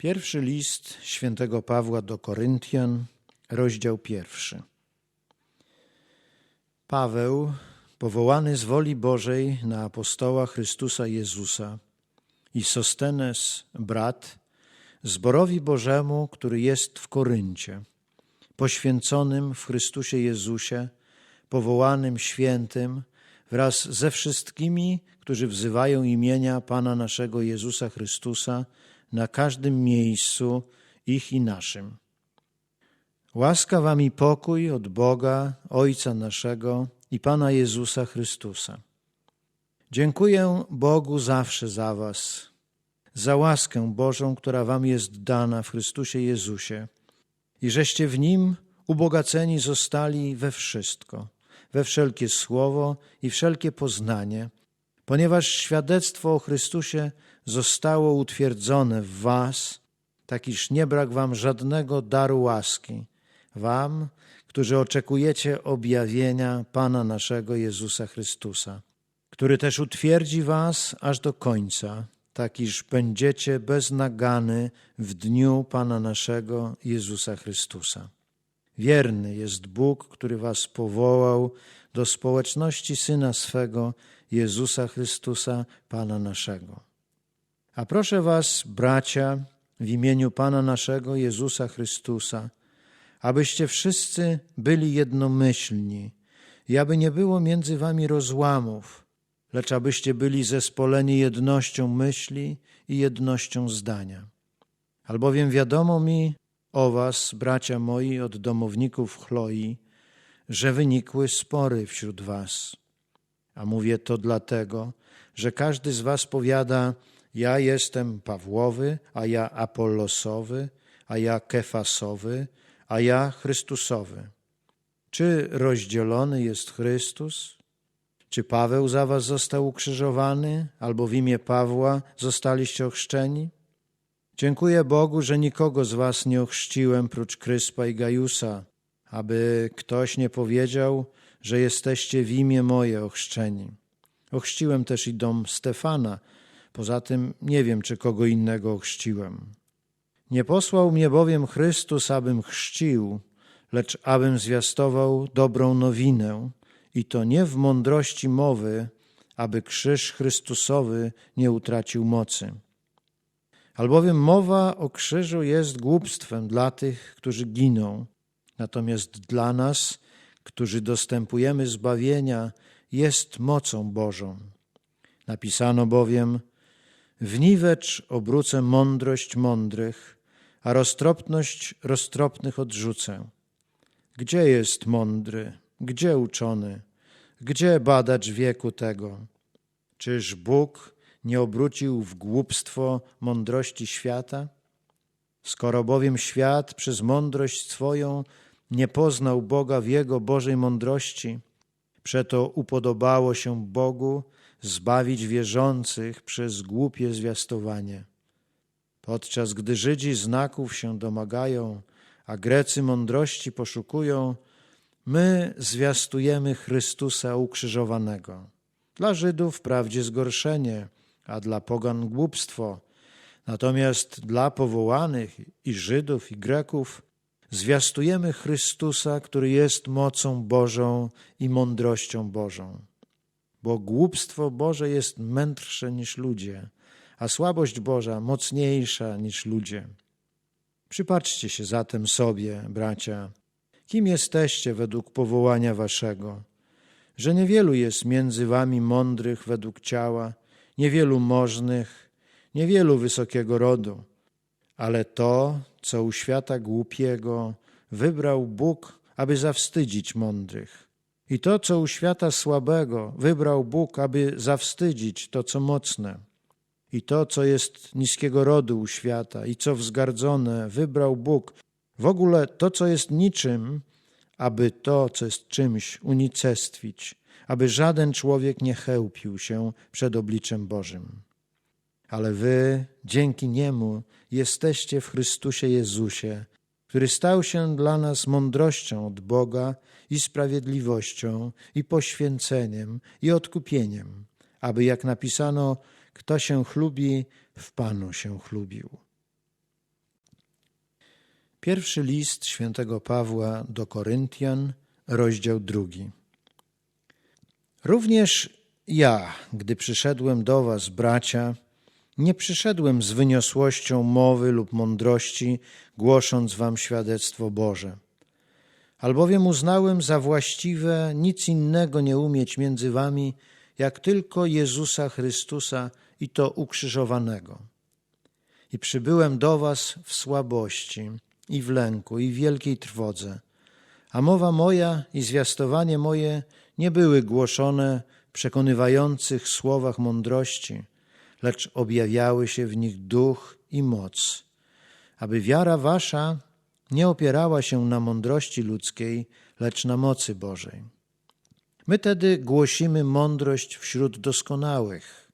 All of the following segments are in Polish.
Pierwszy list świętego Pawła do Koryntian, rozdział pierwszy. Paweł, powołany z woli Bożej na apostoła Chrystusa Jezusa i Sostenes, brat, zborowi Bożemu, który jest w Koryncie, poświęconym w Chrystusie Jezusie, powołanym świętym, wraz ze wszystkimi, którzy wzywają imienia Pana naszego Jezusa Chrystusa na każdym miejscu ich i naszym. Łaska wam i pokój od Boga, Ojca naszego i Pana Jezusa Chrystusa. Dziękuję Bogu zawsze za was, za łaskę Bożą, która wam jest dana w Chrystusie Jezusie i żeście w Nim ubogaceni zostali we wszystko, we wszelkie słowo i wszelkie poznanie, ponieważ świadectwo o Chrystusie zostało utwierdzone w was, tak iż nie brak wam żadnego daru łaski, wam, którzy oczekujecie objawienia Pana naszego Jezusa Chrystusa, który też utwierdzi was aż do końca, tak iż będziecie bez nagany w dniu Pana naszego Jezusa Chrystusa. Wierny jest Bóg, który was powołał do społeczności Syna swego, Jezusa Chrystusa, Pana naszego. A proszę was, bracia, w imieniu Pana naszego Jezusa Chrystusa, abyście wszyscy byli jednomyślni i aby nie było między wami rozłamów, lecz abyście byli zespoleni jednością myśli i jednością zdania. Albowiem wiadomo mi o was, bracia moi, od domowników Chloi, że wynikły spory wśród was. A mówię to dlatego, że każdy z was powiada, ja jestem Pawłowy, a ja Apollosowy, a ja Kefasowy, a ja Chrystusowy. Czy rozdzielony jest Chrystus? Czy Paweł za was został ukrzyżowany, albo w imię Pawła zostaliście ochrzczeni? Dziękuję Bogu, że nikogo z was nie ochrzciłem prócz Kryspa i Gajusa, aby ktoś nie powiedział, że jesteście w imię moje ochrzczeni. Ochrzciłem też i dom Stefana, poza tym nie wiem, czy kogo innego ochrzciłem. Nie posłał mnie bowiem Chrystus, abym chrzcił, lecz abym zwiastował dobrą nowinę, i to nie w mądrości mowy, aby krzyż Chrystusowy nie utracił mocy. Albowiem mowa o krzyżu jest głupstwem dla tych, którzy giną, natomiast dla nas, którzy dostępujemy zbawienia, jest mocą Bożą. Napisano bowiem: W niwecz obrócę mądrość mądrych, a roztropność roztropnych odrzucę. Gdzie jest mądry? Gdzie uczony? Gdzie badacz wieku tego? Czyż Bóg nie obrócił w głupstwo mądrości świata? Skoro bowiem świat przez mądrość swoją nie poznał Boga w Jego Bożej mądrości, przeto upodobało się Bogu zbawić wierzących przez głupie zwiastowanie. Podczas gdy Żydzi znaków się domagają, a Grecy mądrości poszukują, my zwiastujemy Chrystusa ukrzyżowanego. Dla Żydów wprawdzie zgorszenie, a dla pogan głupstwo. Natomiast dla powołanych i Żydów, i Greków zwiastujemy Chrystusa, który jest mocą Bożą i mądrością Bożą. Bo głupstwo Boże jest mędrsze niż ludzie, a słabość Boża mocniejsza niż ludzie. Przypatrzcie się zatem sobie, bracia, kim jesteście według powołania waszego, że niewielu jest między wami mądrych według ciała, niewielu możnych, niewielu wysokiego rodu, ale to, co u świata głupiego wybrał Bóg, aby zawstydzić mądrych. I to, co u świata słabego wybrał Bóg, aby zawstydzić to, co mocne. I to, co jest niskiego rodu u świata i co wzgardzone, wybrał Bóg. W ogóle to, co jest niczym, aby to, co jest czymś, unicestwić, aby żaden człowiek nie chełpił się przed obliczem Bożym. Ale wy, dzięki Niemu, jesteście w Chrystusie Jezusie, który stał się dla nas mądrością od Boga i sprawiedliwością, i poświęceniem, i odkupieniem, aby, jak napisano, kto się chlubi, w Panu się chlubił. Pierwszy list świętego Pawła do Koryntian, rozdział drugi. Również ja, gdy przyszedłem do was, bracia, nie przyszedłem z wyniosłością mowy lub mądrości, głosząc wam świadectwo Boże. Albowiem uznałem za właściwe nic innego nie umieć między wami, jak tylko Jezusa Chrystusa i to ukrzyżowanego. I przybyłem do was w słabości i w lęku i w wielkiej trwodze. A mowa moja i zwiastowanie moje nie były głoszone w przekonywających słowach mądrości, lecz objawiały się w nich duch i moc, aby wiara wasza nie opierała się na mądrości ludzkiej, lecz na mocy Bożej. My tedy głosimy mądrość wśród doskonałych,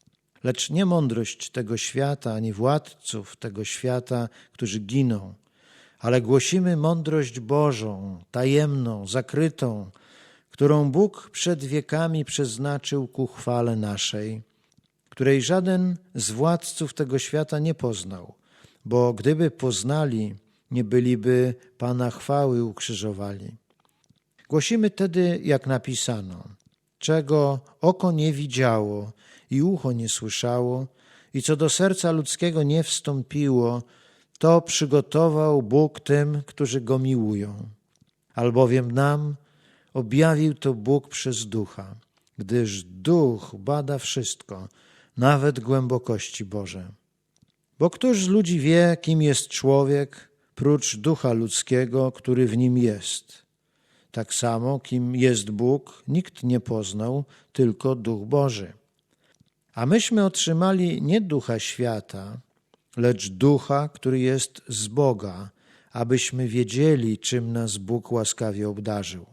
lecz nie mądrość tego świata, ani władców tego świata, którzy giną, ale głosimy mądrość Bożą, tajemną, zakrytą, którą Bóg przed wiekami przeznaczył ku chwale naszej, której żaden z władców tego świata nie poznał, bo gdyby poznali, nie byliby Pana chwały ukrzyżowali. Głosimy tedy, jak napisano, czego oko nie widziało i ucho nie słyszało, i co do serca ludzkiego nie wstąpiło, to przygotował Bóg tym, którzy Go miłują. Albowiem nam objawił to Bóg przez Ducha, gdyż Duch bada wszystko, nawet głębokości Boże. Bo któż z ludzi wie, kim jest człowiek, prócz Ducha ludzkiego, który w nim jest? Tak samo, kim jest Bóg, nikt nie poznał, tylko Duch Boży. A myśmy otrzymali nie Ducha świata, lecz Ducha, który jest z Boga, abyśmy wiedzieli, czym nas Bóg łaskawie obdarzył.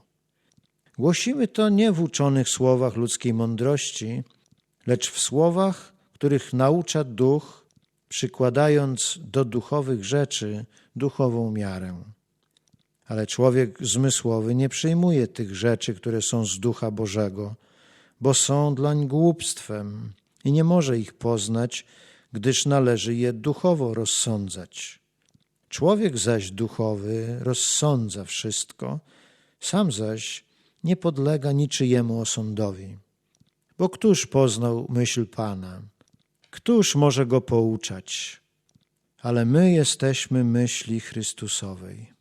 Głosimy to nie w uczonych słowach ludzkiej mądrości, lecz w słowach, których naucza Duch, przykładając do duchowych rzeczy duchową miarę. Ale człowiek zmysłowy nie przyjmuje tych rzeczy, które są z Ducha Bożego, bo są dlań głupstwem i nie może ich poznać, gdyż należy je duchowo rozsądzać. Człowiek zaś duchowy rozsądza wszystko, sam zaś nie podlega niczyjemu osądowi. Bo któż poznał myśl Pana? Któż może go pouczać? Ale my jesteśmy myśli Chrystusowej.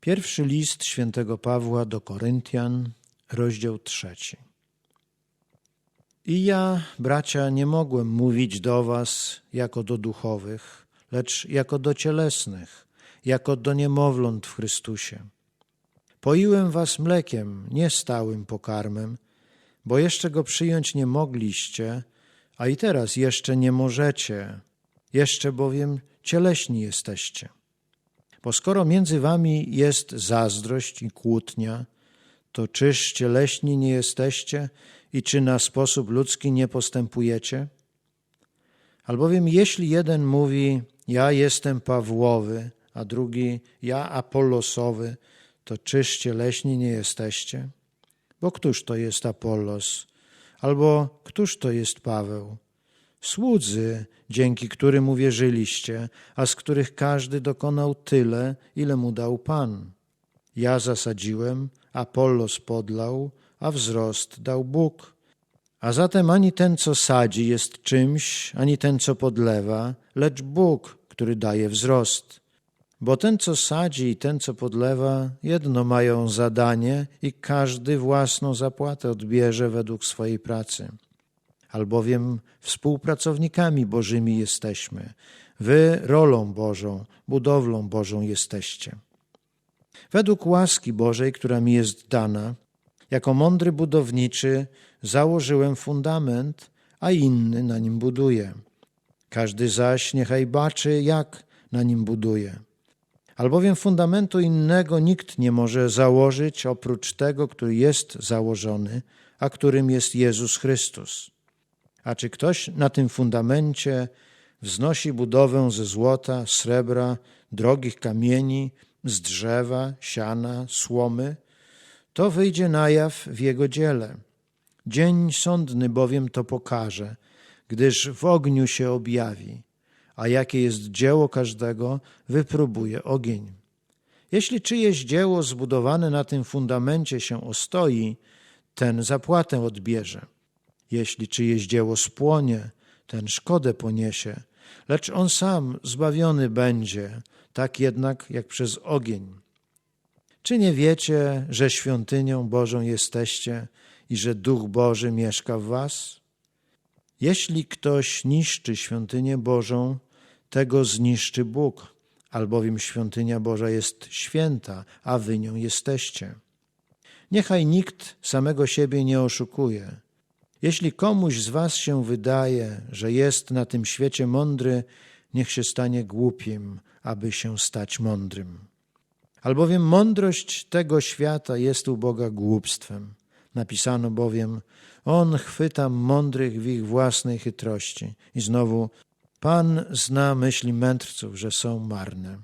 Pierwszy list świętego Pawła do Koryntian, rozdział trzeci. I ja, bracia, nie mogłem mówić do was jako do duchowych, lecz jako do cielesnych, jako do niemowląt w Chrystusie. Poiłem was mlekiem, nie stałym pokarmem, bo jeszcze go przyjąć nie mogliście, a i teraz jeszcze nie możecie, jeszcze bowiem cieleśni jesteście. Bo skoro między wami jest zazdrość i kłótnia, to czyż cieleśni nie jesteście i czy na sposób ludzki nie postępujecie? Albowiem jeśli jeden mówi, ja jestem Pawłowy, a drugi, ja Apollosowy, to czyż cieleśni nie jesteście? Bo któż to jest Apollos? Albo któż to jest Paweł? Słudzy, dzięki którym uwierzyliście, a z których każdy dokonał tyle, ile mu dał Pan. Ja zasadziłem, Apollos podlał, a wzrost dał Bóg. A zatem ani ten, co sadzi, jest czymś, ani ten, co podlewa, lecz Bóg, który daje wzrost. Bo ten, co sadzi i ten, co podlewa, jedno mają zadanie i każdy własną zapłatę odbierze według swojej pracy. Albowiem współpracownikami Bożymi jesteśmy. Wy rolą Bożą, budowlą Bożą jesteście. Według łaski Bożej, która mi jest dana, jako mądry budowniczy założyłem fundament, a inny na nim buduje. Każdy zaś niechaj baczy, jak na nim buduje. Albowiem fundamentu innego nikt nie może założyć oprócz tego, który jest założony, a którym jest Jezus Chrystus. A czy ktoś na tym fundamencie wznosi budowę ze złota, srebra, drogich kamieni, z drzewa, siana, słomy, to wyjdzie na jaw w jego dziele. Dzień sądny bowiem to pokaże, gdyż w ogniu się objawi, a jakie jest dzieło każdego, wypróbuje ogień. Jeśli czyjeś dzieło zbudowane na tym fundamencie się ostoi, ten zapłatę odbierze. Jeśli czyjeś dzieło spłonie, ten szkodę poniesie, lecz on sam zbawiony będzie, tak jednak jak przez ogień. Czy nie wiecie, że świątynią Bożą jesteście i że Duch Boży mieszka w was? Jeśli ktoś niszczy świątynię Bożą, tego zniszczy Bóg, albowiem świątynia Boża jest święta, a wy nią jesteście. Niechaj nikt samego siebie nie oszukuje. Jeśli komuś z was się wydaje, że jest na tym świecie mądry, niech się stanie głupim, aby się stać mądrym. Albowiem mądrość tego świata jest u Boga głupstwem. Napisano bowiem, On chwyta mądrych w ich własnej chytrości. I znowu, Pan zna myśli mędrców, że są marne.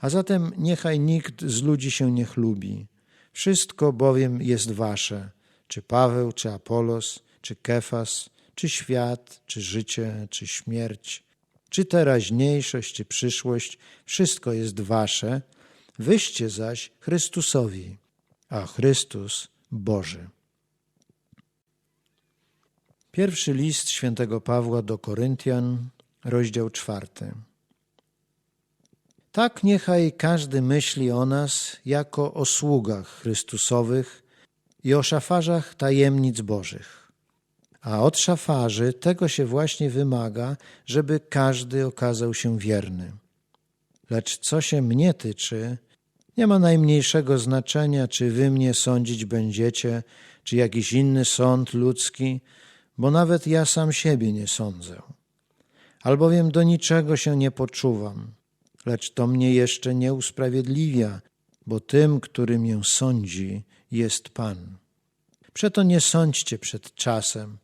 A zatem niechaj nikt z ludzi się nie chlubi. Wszystko bowiem jest wasze, czy Paweł, czy Apolos, czy Kefas, czy świat, czy życie, czy śmierć, czy teraźniejszość, czy przyszłość, wszystko jest wasze, wyście zaś Chrystusowi, a Chrystus Boży. Pierwszy list świętego Pawła do Koryntian, rozdział czwarty. Tak niechaj każdy myśli o nas jako o sługach Chrystusowych i o szafarzach tajemnic Bożych. A od szafarzy tego się właśnie wymaga, żeby każdy okazał się wierny. Lecz co się mnie tyczy, nie ma najmniejszego znaczenia, czy wy mnie sądzić będziecie, czy jakiś inny sąd ludzki, bo nawet ja sam siebie nie sądzę. Albowiem do niczego się nie poczuwam, lecz to mnie jeszcze nie usprawiedliwia, bo tym, który mię sądzi, jest Pan. Przeto nie sądźcie przed czasem,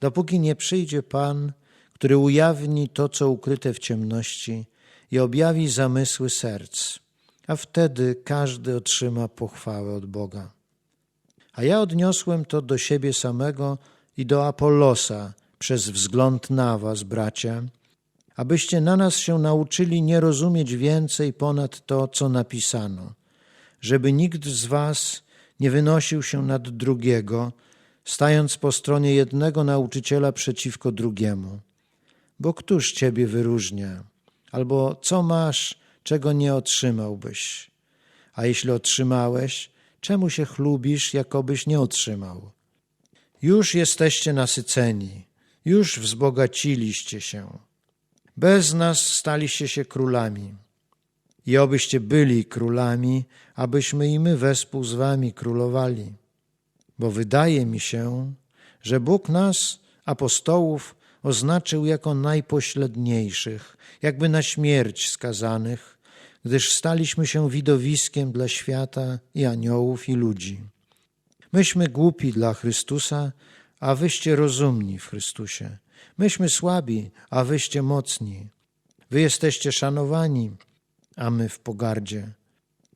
dopóki nie przyjdzie Pan, który ujawni to, co ukryte w ciemności i objawi zamysły serc, a wtedy każdy otrzyma pochwałę od Boga. A ja odniosłem to do siebie samego i do Apollosa przez wzgląd na was, bracia, abyście na nas się nauczyli nie rozumieć więcej ponad to, co napisano, żeby nikt z was nie wynosił się nad drugiego, stając po stronie jednego nauczyciela przeciwko drugiemu. Bo któż ciebie wyróżnia? Albo co masz, czego nie otrzymałbyś? A jeśli otrzymałeś, czemu się chlubisz, jakobyś nie otrzymał? Już jesteście nasyceni, już wzbogaciliście się. Bez nas staliście się królami. I obyście byli królami, abyśmy i my wespół z wami królowali. Bo wydaje mi się, że Bóg nas, apostołów, oznaczył jako najpośledniejszych, jakby na śmierć skazanych, gdyż staliśmy się widowiskiem dla świata i aniołów i ludzi. Myśmy głupi dla Chrystusa, a wyście rozumni w Chrystusie. Myśmy słabi, a wyście mocni. Wy jesteście szanowani, a my w pogardzie.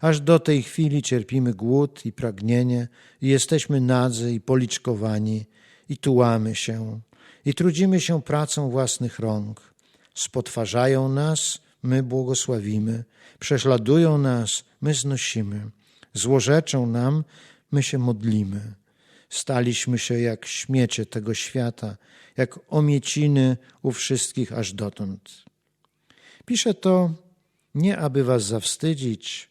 Aż do tej chwili cierpimy głód i pragnienie, i jesteśmy nadzy i policzkowani, i tułamy się, i trudzimy się pracą własnych rąk. Spotwarzają nas, my błogosławimy, prześladują nas, my znosimy, złorzeczą nam, my się modlimy. Staliśmy się jak śmiecie tego świata, jak omieciny u wszystkich aż dotąd. Piszę to nie aby was zawstydzić,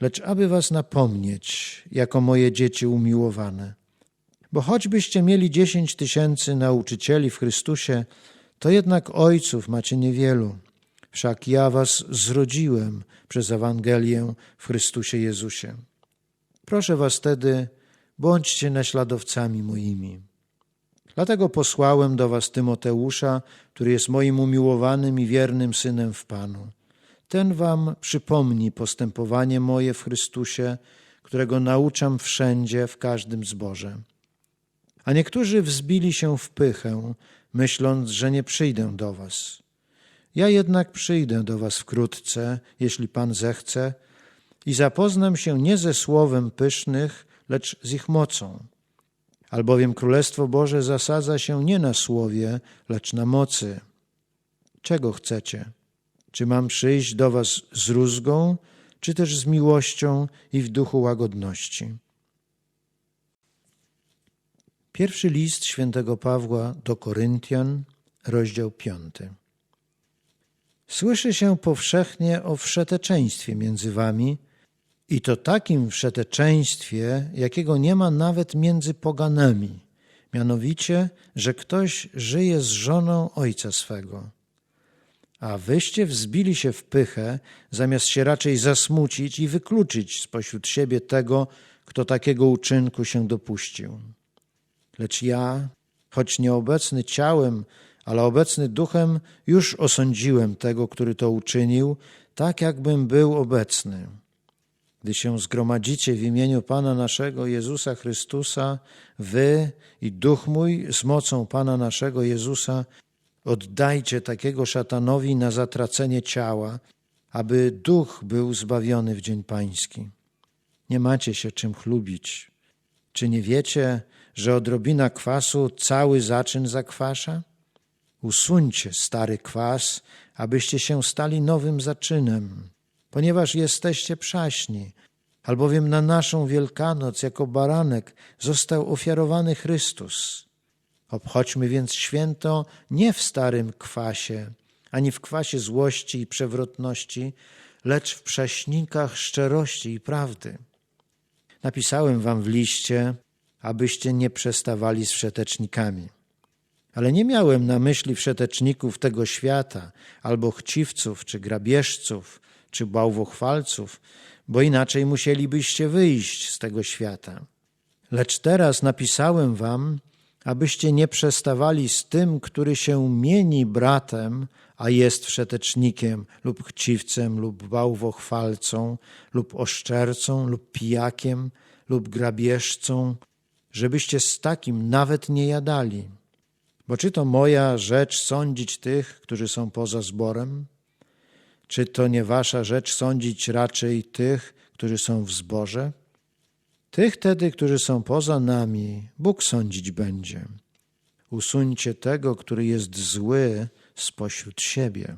lecz aby was napomnieć, jako moje dzieci umiłowane. Bo choćbyście mieli dziesięć tysięcy nauczycieli w Chrystusie, to jednak ojców macie niewielu. Wszak ja was zrodziłem przez Ewangelię w Chrystusie Jezusie. Proszę was tedy, bądźcie naśladowcami moimi. Dlatego posłałem do was Tymoteusza, który jest moim umiłowanym i wiernym synem w Panu. Ten wam przypomni postępowanie moje w Chrystusie, którego nauczam wszędzie, w każdym zborze. A niektórzy wzbili się w pychę, myśląc, że nie przyjdę do was. Ja jednak przyjdę do was wkrótce, jeśli Pan zechce, i zapoznam się nie ze słowem pysznych, lecz z ich mocą. Albowiem Królestwo Boże zasadza się nie na słowie, lecz na mocy. Czego chcecie? Czy mam przyjść do was z rózgą, czy też z miłością i w duchu łagodności? Pierwszy list świętego Pawła do Koryntian, rozdział piąty. Słyszy się powszechnie o wszeteczeństwie między wami i to takim wszeteczeństwie, jakiego nie ma nawet między poganami, mianowicie, że ktoś żyje z żoną ojca swego. A wyście wzbili się w pychę, zamiast się raczej zasmucić i wykluczyć spośród siebie tego, kto takiego uczynku się dopuścił. Lecz ja, choć nieobecny ciałem, ale obecny duchem, już osądziłem tego, który to uczynił, tak jakbym był obecny. Gdy się zgromadzicie w imieniu Pana naszego Jezusa Chrystusa, wy i duch mój z mocą Pana naszego Jezusa, oddajcie takiego szatanowi na zatracenie ciała, aby duch był zbawiony w dzień pański. Nie macie się czym chlubić. Czy nie wiecie, że odrobina kwasu cały zaczyn zakwasza? Usuńcie stary kwas, abyście się stali nowym zaczynem, ponieważ jesteście przaśni, albowiem na naszą Wielkanoc jako baranek został ofiarowany Chrystus. Obchodźmy więc święto nie w starym kwasie, ani w kwasie złości i przewrotności, lecz w prześnikach szczerości i prawdy. Napisałem wam w liście, abyście nie przestawali z wszetecznikami. Ale nie miałem na myśli wszeteczników tego świata, albo chciwców, czy grabieżców, czy bałwochwalców, bo inaczej musielibyście wyjść z tego świata. Lecz teraz napisałem wam, abyście nie przestawali z tym, który się mieni bratem, a jest wszetecznikiem lub chciwcem lub bałwochwalcą lub oszczercą lub pijakiem lub grabieżcą, żebyście z takim nawet nie jadali. Bo czy to moja rzecz sądzić tych, którzy są poza zborem? Czy to nie wasza rzecz sądzić raczej tych, którzy są w zborze? Tych tedy, którzy są poza nami, Bóg sądzić będzie. Usuńcie tego, który jest zły spośród siebie.